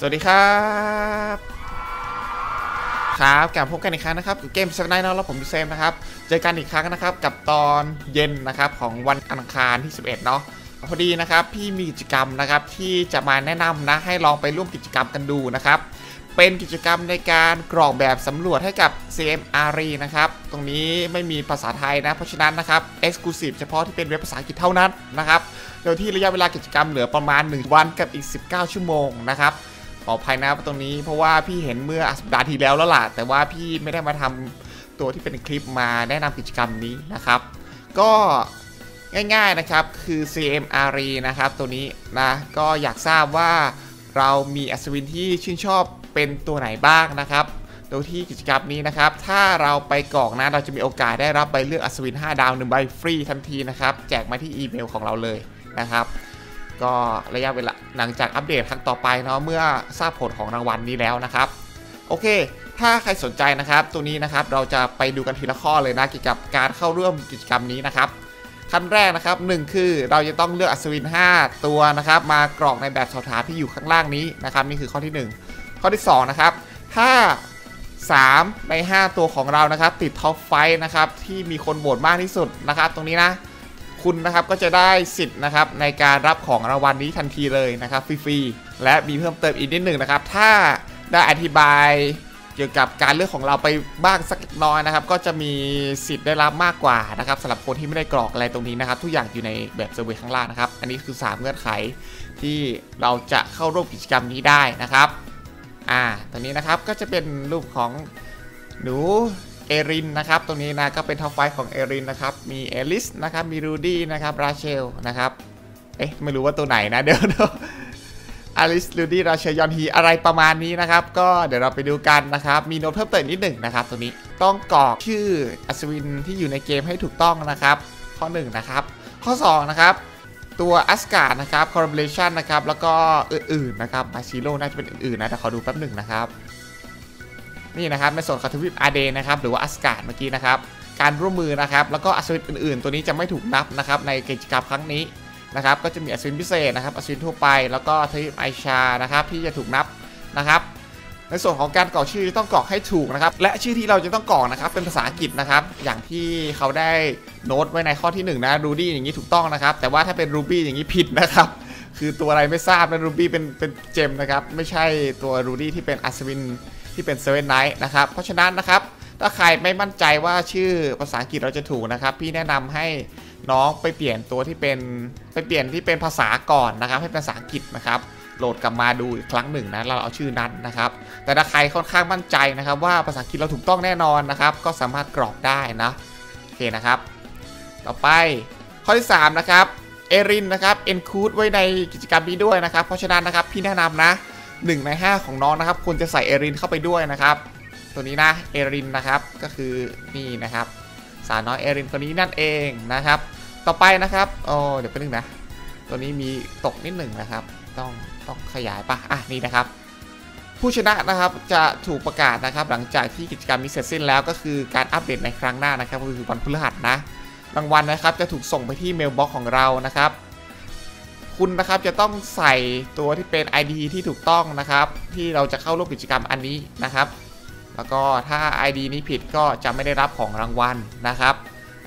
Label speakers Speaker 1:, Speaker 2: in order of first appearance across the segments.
Speaker 1: สวัสดีครับ ครับกลับพบกันอีกครั้งนะครับกับเกมสักไนท์นะแล้วผมพี่เซมนะครับ เจอกันอีกครั้งนะครับกับตอนเย็นนะครับของวันอังคารที่ 11 เนาะพอดีนะครับพี่มีกิจกรรมนะครับที่จะมาแนะนำนะให้ลองไปร่วมกิจกรรมกันดูนะครับ เป็นกิจกรรมในการกรอกแบบสำรวจให้กับ CMR นะครับ ตรงนี้ไม่มีภาษาไทยนะ เพราะฉะนั้นนะครับ Exclusive เฉพาะที่เป็นเว็บภาษาอังกฤษเท่านั้นนะครับ โดยที่ระยะเวลากิจกรรมเหลือประมาณ 1 วันกับอีก 19 ชั่วโมงนะครับ ออภัยนะตรงนี้เพราะว่าพี่เห็นเมื่อสัปดาห์ที่แล้วแล้วล่ะ แต่ว่าพี่ไม่ได้มาทำตัวที่เป็นคลิปมาแนะนำกิจกรรมนี้นะครับ ก็ง่ายๆนะครับคือ CMR นะครับตัวนี้นะก็อยากทราบว่าเรามีอัศวินที่ชื่นชอบเป็นตัวไหนบ้างนะครับ โดยที่กิจกรรมนี้นะครับ ถ้าเราไปกรอกนะเราจะมีโอกาสได้รับใบเลือกอัศวิน 5 ดาว1ใบฟรีทันทีนะครับ แจกมาที่อีเมลของเราเลยนะครับ ก็ระยะเวลาหลังจากอัปเดตครั้งต่อไปเนาะเมื่อทราบผลของรางวัลนี้แล้วนะครับ โอเค ถ้าใครสนใจนะครับ ตัวนี้นะครับเราจะไปดูกันทีละข้อเลยนะเกี่ยวกับการเข้าร่วมกิจกรรมนี้นะครับขั้นแรกนะครับหนึ่งคือเราจะต้องเลือกอัศวิน 5 ตัวนะครับมากรอกในแบบสอบถามที่อยู่ข้างล่างนี้นะครับนี่คือข้อที่ 1 ข้อที่2นะครับถ้า 3 ใน 5 ตัวของเรานะครับ ติดท็อปไฟนะครับที่มีคนโหวตมากที่สุดนะครับ ตรงนี้นะ คุณนะครับก็จะได้สิทธิ์นะครับในการรับของรางวัลนี้ทันทีเลยนะครับฟรีๆและมีเพิ่มเติมอีกนิดหนึ่งนะครับ ถ้าได้อธิบายเกี่ยวกับการเลือกของเราไปบ้างสักน้อยนะครับ ก็จะมีสิทธิ์ได้รับมากกว่านะครับสำหรับคนที่ไม่ได้กรอกอะไรตรงนี้นะครับ ทุกอย่างอยู่ในแบบเซอร์เวยข้างล่างนะครับ อันนี้คือ 3 เงื่อนไขที่เราจะเข้าร่วมกิจกรรมนี้ได้นะครับอ่าตรงนี้นะครับก็จะเป็นรูปของหนู เอรินนะครับตรงนี้นะก็เป็นท็อปไฟของเอรินนะครับมีเอลิสนะครับมีรูดี้นะครับราเชลนะครับเอ๊ะไม่รู้ว่าตัวไหนนะเดี๋ยวเอลิสรูดี้ราเชลยอนฮีอะไรประมาณนี้นะครับ ก็เดี๋ยวเราไปดูกันนะครับ มีโน้ตเพิ่มเติมนิดหนึ่งนะครับตัวนี้ต้องกรอกชื่ออัศวินที่อยู่ในเกมให้ถูกต้องนะครับ ข้อ 1 นะครับ ข้อ 2 นะครับ ตัวอัสการ์นะครับคอร์ r เลชันนะครับ แล้วก็อื่นๆนะครับมาชิโร่น่าจะเป็นอื่นๆนะแต่ขอดูแป๊บหนึ่งนะครับ นี่นะครับในส่วนของทวีปอาเดนะครับหรือว่าอัสการ์ดเมื่อกี้นะครับการร่วมมือนะครับแล้วก็อัศวินอื่นๆ ตัวนี้จะไม่ถูกนับนะครับในกิจกรรมครั้งนี้นะครับก็จะมีอัศวินพิเศษนะครับอัศวินทั่วไปแล้วก็ทวีปไอชานะครับที่จะถูกนับนะครับในส่วนของการกรอกชื่อต้องกรอกให้ถูกนะครับ และชื่อที่เราจะต้องกรอกนะครับเป็นภาษาอังกฤษนะครับ อย่างที่เขาได้โน้ตไว้ในข้อที่ 1 นะรูดี้อย่างนี้ถูกต้องนะครับ แต่ว่าถ้าเป็นรูบี้อย่างนี้ผิดนะครับ คือตัวอะไรไม่ทราบเป็นรูบี้เป็นเป็นเจมนะครับ ไม่ใช่ตัวรูดี้ที่เป็นอัศวิน ที่เป็นเซเว่นไนท์นะครับ เพราะฉะนั้นนะครับ ถ้าใครไม่มั่นใจว่าชื่อภาษาอังกฤษเราจะถูกนะครับ พี่แนะนำให้น้องไปเปลี่ยนตัวที่เป็นไปเปลี่ยนที่เป็นภาษาก่อนนะครับ ให้เป็นภาษาอังกฤษนะครับโหลดกลับมาดูอีกครั้งหนึ่งนะเราเอาชื่อนั้นนะครับ แต่ถ้าใครค่อนข้างมั่นใจนะครับ ว่าภาษาอังกฤษเราถูกต้องแน่นอนนะครับ ก็สามารถกรอกได้นะโอเคนะครับ ต่อไปข้อที่3นะครับเอรินนะครับเอนคูดไว้ในกิจกรรมนี้ด้วยนะครับ เพราะฉะนั้นนะครับพี่แนะนำนะ 1 ใน 5 ของน้องนะครับควรจะใส่เอรินเข้าไปด้วยนะครับ ตัวนี้นะเอรินนะครับก็คือนี่นะครับ สาวน้อยเอรินคนนี้นั่นเองนะครับ ต่อไปนะครับโอ้เดี๋ยวไปบนึงนะ ตัวนี้มีตกนิดหนึ่งนะครับ ต้องต้องขยายปะอะนี่นะครับ ผู้ชนะนะครับจะถูกประกาศนะครับ หลังจากที่กิจกรรมนี้เสร็จสิ้นแล้วก็คือการอัปเดตในครั้งหน้านะครับก็คือวันพฤหัสนะรางวัลนะครับจะถูกส่งไปที่เมลบ็อกของเรานะครับ คุณนะครับจะต้องใส่ตัวที่เป็น ID ที่ถูกต้องนะครับ ที่เราจะเข้าร่วมกิจกรรมอันนี้นะครับ แล้วก็ถ้า ID นี้ผิดก็จะไม่ได้รับของรางวัลนะครับ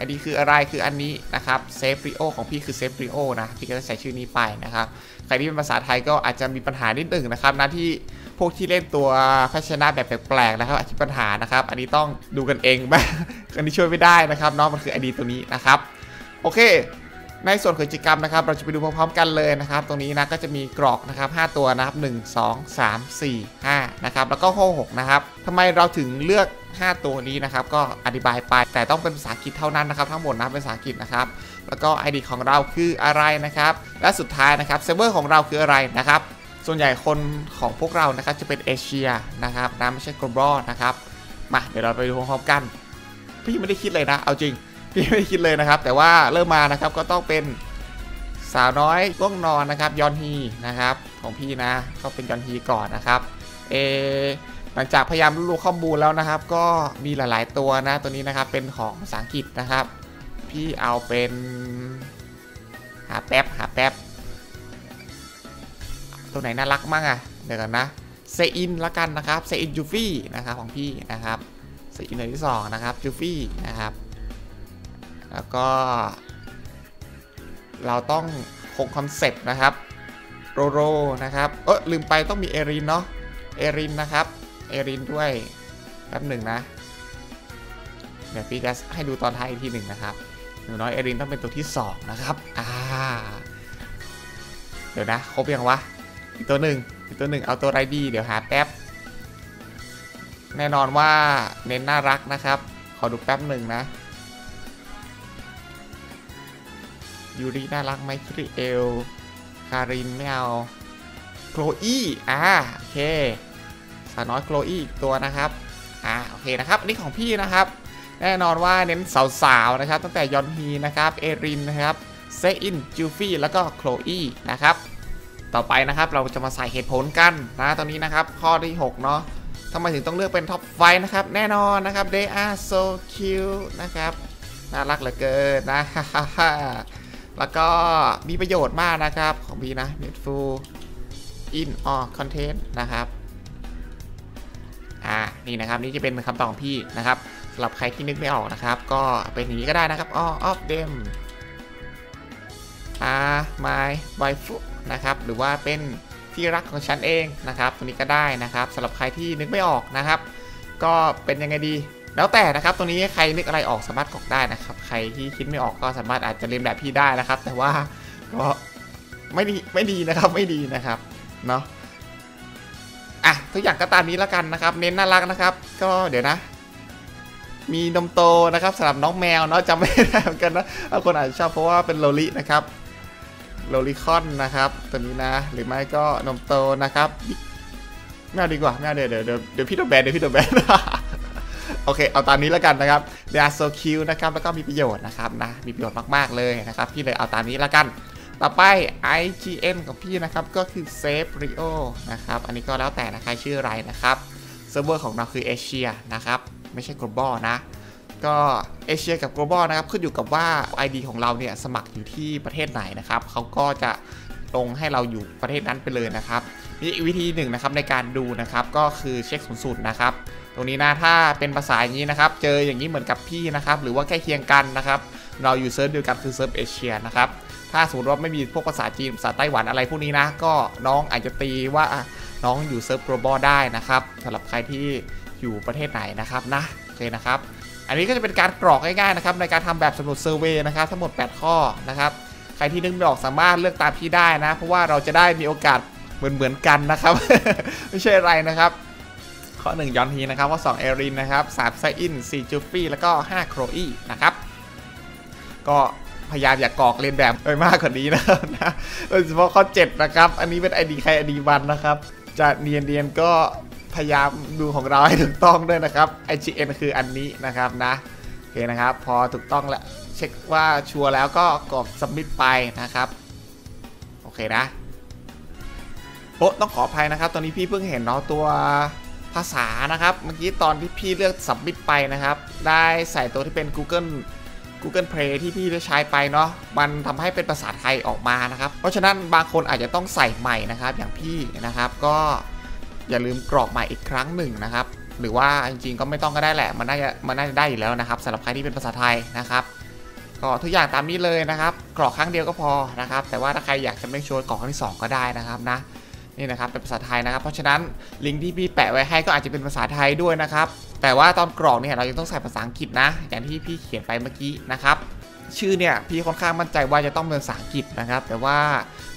Speaker 1: ID คืออะไรคืออันนี้นะครับเซฟริโอของพี่คือเซฟริโอนะพี่ก็จะใส่ชื่อนี้ไปนะครับใครที่เป็นภาษาไทยก็อาจจะมีปัญหานิดหนึ่งนะครับนะที่พวกที่เล่นตัวพัชนะแบบแปลกๆนะครับอาจจะมีปัญหานะครับ อันนี้ต้องดูกันเองบ้างอันนี้ช่วยไม่ได้นะครับเนาะมันคือ ID ตัวนี้นะครับ โอเค ในส่วนของกิจกรรมนะครับ เราจะไปดูพร้อมๆกันเลยนะครับ ตรงนี้นะก็จะมีกรอกนะครับ 5 ตัวนะครับ 1 2 3 4 5 นะครับ แล้วก็ข้อ6นะครับทำไมเราถึงเลือก 5 ตัวนี้นะครับ ก็อธิบายไป แต่ต้องเป็นภาษาอังกฤษเท่านั้นนะครับ ทั้งหมดนะเป็นภาษาอังกฤษนะครับ แล้วก็ ID ของเราคืออะไรนะครับ และสุดท้ายนะครับเซิร์ฟเวอร์ของเราคืออะไรนะครับ ส่วนใหญ่คนของพวกเรานะครับจะเป็นเอเชียนะครับนะไม่ใช่ global นะครับ มาเดี๋ยวเราไปดูพร้อมๆกัน พี่ไม่ได้คิดเลยนะ เอาจริง พี่ไม่คิดเลยนะครับ แต่ว่าเริ่มมานะครับก็ต้องเป็นสาวน้อยง่วงนอนนะครับยอนฮีนะครับของพี่นะก็เป็นยอนฮีก่อนนะครับเอหลังจากพยายามรู้ข้อมูลแล้วนะครับ ก็มีหลาย ๆ ตัวนะตัวนี้นะครับเป็นของภาษาอังกฤษนะครับ พี่เอาเป็นหาแป๊บหาแป๊บตัวไหนน่ารักมั่งอะเดี๋ยวกันนะเซอินละกันนะครับเซอินจูฟี่นะครับของพี่นะครับเซอินตัวที่สองนะครับจูฟี่นะครับ แล้วก็ เราต้องคงคอนเซปต์นะครับ โรโรนะครับ เออลืมไปต้องมีเอรินเนาะ เอรินนะครับ เอรินด้วย แป๊บหนึ่งนะ เดี๋ยวพี่จะให้ดูตอนท้ายอีกทีหนึ่งนะครับ หนูน้อยเอรินต้องเป็นตัวที่สองนะครับ อ่า เดี๋ยวนะ ครบยังวะ อีกตัวหนึ่งอีกตัวหนึ่งเอาตัวไรดี เดี๋ยวหาแป๊บ แน่นอนว่าเน้นน่ารักนะครับ ขอดูแป๊บหนึ่งนะ ยูริน่ารักไหมคริเอล คารินไม่เอาโคลอี้อ่าโอเคสาวน้อยโคลอี้อีกตัวนะครับอ่าโอเคนะครับอันนี้ของพี่นะครับ แน่นอนว่าเน้นสาวๆนะครับ ตั้งแต่ยอนฮีนะครับเอรินนะครับเซอินจูฟี่แล้วก็โคลอี้นะครับต่อไปนะครับเราจะมาใส่เหตุผลกันนะตอนนี้นะครับ ข้อที่ 6 เนาะทำไมถึงต้องเลือกเป็นท็อปไฟนะครับ แน่นอนนะครับ they are so cute นะครับ น่ารักเหลือเกินนะ แล้วก็มีประโยชน์มากนะครับของพี่นะ Netful in or content นะครับ อ่า นี่นะครับ นี่จะเป็นคำตอบของพี่นะครับสำหรับใครที่นึกไม่ออกนะครับ ก็เป็นอย่างนี้ก็ได้นะครับ all of them are my wife นะครับ หรือว่าเป็นที่รักของฉันเองนะครับตัวนี้ก็ได้นะครับสำหรับใครที่นึกไม่ออกนะครับ ก็เป็นยังไงดี แล้วแต่นะครับตัวนี้ใครนึกอะไรออกสามารถกอกได้นะครับ ใครที่คิดไม่ออกก็สามารถอาจจะเรียนแบบพี่ได้นะครับ แต่ว่าก็ไม่ดีไม่ดีนะครับไม่ดีนะครับเนาะอะทุกอย่างก็ตามนี้แล้วกันนะครับ เน้นน่ารักนะครับ ก็เดี๋ยวนะ มีนมโตนะครับสำหรับน้องแมวเนาะจำไม่ได้เหมือนกันนะบางคนอาจจะชอบเพราะว่าเป็นโลลินะครับโลลิคอนนะครับ ตัวนี้นะ หรือไม่ก็นมโตนะครับไม่เอาดีกว่าไม่เอาเดี๋ยวเดี๋ยวเดี๋ยวเดี๋ยวพี่โดนแบนเดี๋ยวพี่โดนแบน โอเค เอาตามนี้แล้วกันนะครับ they are so cute นะครับ แล้วก็มีประโยชน์นะครับนะ มีประโยชน์มากๆเลยนะครับ พี่เลยเอาตามนี้แล้วกัน ต่อไป IGN ของพี่นะครับ ก็คือ Save Rio นะครับ อันนี้ก็แล้วแต่นะใครชื่ออะไรนะครับ เซิร์ฟเวอร์ของเราคือเอเชียนะครับ ไม่ใช่ global นะ ก็เอเชียกับ global นะครับ ขึ้นอยู่กับว่า ID ของเราเนี่ยสมัครอยู่ที่ประเทศไหนนะครับเขาก็จะลงให้เราอยู่ประเทศนั้นไปเลยนะครับมีอีกวิธีหนึ่งนะครับในการดูนะครับก็คือเช็คสูงสุดนะครับ ตรงนี้นะถ้าเป็นภาษาอย่างนี้นะครับ เจออย่างนี้เหมือนกับพี่นะครับ หรือว่าใกล้เคียงกันนะครับ เราอยู่เซิร์ฟเดียวกันคือเซิร์ฟเอเชียนะครับ ถ้าสมมติว่าไม่มีพวกภาษาจีนภาษาไต้หวันอะไรพวกนี้นะ ก็น้องอาจจะตีว่าน้องอยู่เซิร์ฟ global ได้นะครับสำหรับใครที่อยู่ประเทศไหนนะครับนะโอเคนะครับ อันนี้ก็จะเป็นการกรอกง่ายๆนะครับในการทำแบบสำรวจเซอร์เวยนะครับทั้งหมด 8 ข้อนะครับใครที่นึกไม่ออกสามารถเลือกตามพี่ได้นะ เพราะว่าเราจะได้มีโอกาสเหมือนๆกันนะครับ ไม่ใช่อะไรนะครับ ข้อ 1 ยอนฮีนะครับข้อ2เอรินนะครับ3ไซอิน4จูฟี่แล้วก็ 5 โครอีนะครับก็พยายามอย่ากกรอกเรียนแบบไปมากกว่านี้นะนะโดยเฉพาะข้อ 7 นะครับ อันนี้เป็น ID ใคร ID บันนะครับ จะเนียนเนียนก็พยายามดูของเราให้ถูกต้องด้วยนะครับ IGN คืออันนี้นะครับนะโอเคนะครับ พอถูกต้องแล้วเช็คว่าชัวร์แล้วก็กด submit ไปนะครับ โอเคนะโอ้ต้องขออภัยนะครับ ตอนนี้พี่เพิ่งเห็นเนาะตัว ภาษานะครับ เมื่อกี้ตอนที่พี่เลือก submit ไปนะครับ ได้ใส่ตัวที่เป็น Google Google Play ที่พี่ได้ใช้ไปเนาะมันทำให้เป็นภาษาไทยออกมานะครับ เพราะฉะนั้นบางคนอาจจะต้องใส่ใหม่นะครับ อย่างพี่นะครับ ก็อย่าลืมกรอกใหม่อีกครั้งหนึ่งนะครับ หรือว่าจริงๆก็ไม่ต้องก็ได้แหละ มันน่าจะมันน่าจะได้อยู่แล้วนะครับสำหรับใครที่เป็นภาษาไทยนะครับก็ทุกอย่างตามนี้เลยนะครับ กรอกครั้งเดียวก็พอนะครับ แต่ว่าถ้าใครอยากจะไม่ชวนกรอกครั้งที่ 2 ก็ได้นะครับนะ นี่นะครับเป็นภาษาไทยนะครับ เพราะฉะนั้นลิงก์ที่พี่แปะไว้ให้ก็อาจจะเป็นภาษาไทยด้วยนะครับ แต่ว่าตอนกรอกเนี่ยเรายังต้องใส่ภาษาอังกฤษนะ อย่างที่พี่เขียนไปเมื่อกี้นะครับชื่อเนี่ยพี่ค่อนข้างมั่นใจว่าจะต้องเป็นภาษาอังกฤษนะครับ แต่ว่า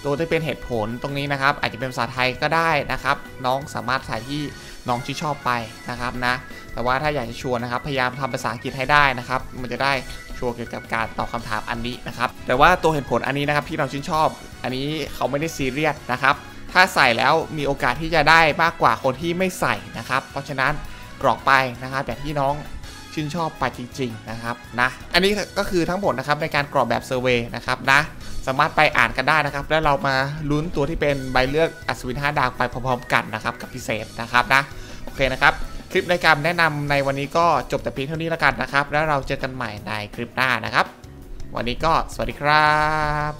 Speaker 1: ตัวที่เป็นเหตุผลตรงนี้นะครับ อาจจะเป็นภาษาไทยก็ได้นะครับ น้องสามารถใส่ที่น้องชื่นชอบไปนะครับนะแต่ว่าถ้าอยากจะชวนนะครับ พยายามทำภาษาอังกฤษให้ได้นะครับ มันจะได้ชัวร์เกี่ยวกับการตอบคำถามอันนี้นะครับ แต่ว่าตัวเหตุผลอันนี้นะครับที่เราชื่นชอบ อันนี้เขาไม่ได้ซีเรียสนะครับ ถ้าใส่แล้วมีโอกาสที่จะได้มากกว่าคนที่ไม่ใส่นะครับ เพราะฉะนั้นกรอกไปนะครับแบบที่น้องชื่นชอบไปจริงๆนะครับนะอันนี้ก็คือทั้งหมดนะครับในการกรอกแบบเซอร์เวยนะครับนะสามารถไปอ่านกันได้นะครับ แล้วเรามาลุ้นตัวที่เป็นใบเลือกอัศวินห้าดาวไปพร้อมๆกันนะครับกับพิเศษนะครับนะโอเคนะครับ คลิปในการแนะนำในวันนี้ก็จบแต่เพียงเท่านี้แล้วกันนะครับ แล้วเราเจอกันใหม่ในคลิปหน้านะครับ วันนี้ก็สวัสดีครับ